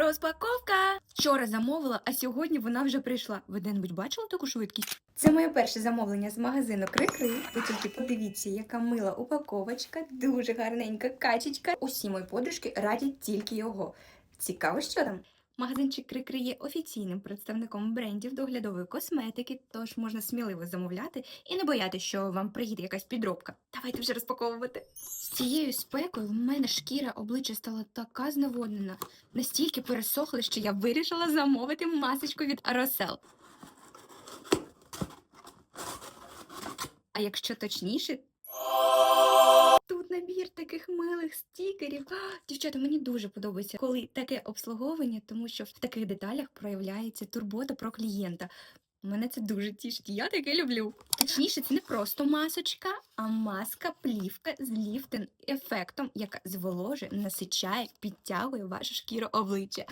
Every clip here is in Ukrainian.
Розпаковка! Вчора замовила, а сьогодні вона вже прийшла. Ви де-небудь бачили таку швидкість? Це моє перше замовлення з магазину Крикри. Ви тільки подивіться, яка мила упаковочка, дуже гарненька качечка. Усі мої подружки радять тільки його. Цікаво, що там? Магазинчик Крикри є офіційним представником брендів доглядової косметики, тож можна сміливо замовляти і не боятися, що вам приїде якась підробка. Давайте вже розпаковувати. З цією спекою в мене шкіра обличчя стала така зневоднена, настільки пересохли, що я вирішила замовити масочку від Aerosel. А якщо точніше, набір таких милих стікерів. А, Дівчата, мені дуже подобається, коли таке обслуговування, тому що в таких деталях проявляється турбота про клієнта. Мене це дуже тішить, я таке люблю. Точніше, це не просто масочка, а маска плівка з ліфтинг ефектом, яка зволожує, насичає, підтягує вашу шкіру обличчя.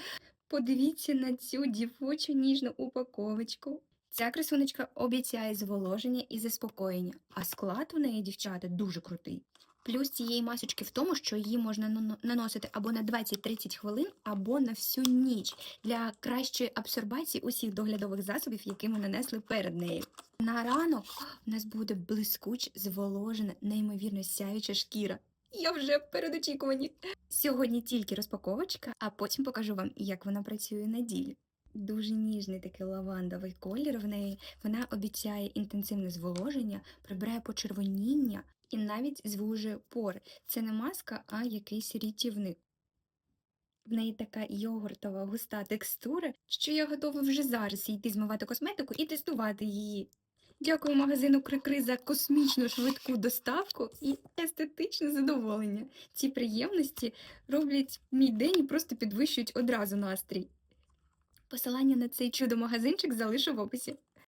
Подивіться на цю дівочу ніжну упаковочку. Ця красунечка обіцяє зволоження і заспокоєння, а склад у неї, дівчата, дуже крутий. Плюс цієї масочки в тому, що її можна наносити або на 20-30 хвилин, або на всю ніч для кращої абсорбації усіх доглядових засобів, які ми нанесли перед нею. На ранок у нас буде блискуч, зволожена, неймовірно сяюча шкіра. Я вже в передочікуванні. Сьогодні тільки розпаковочка, а потім покажу вам, як вона працює на ділі. Дуже ніжний такий лавандовий колір в неї. Вона обіцяє інтенсивне зволоження, прибирає почервоніння і навіть звужує пори. Це не маска, а якийсь рятівник. В неї така йогуртова густа текстура, що я готова вже зараз йти змивати косметику і тестувати її. Дякую магазину Крикри за космічну швидку доставку і естетичне задоволення. Ці приємності роблять мій день і просто підвищують одразу настрій. Посилання на цей чудо-магазинчик залишу в описі.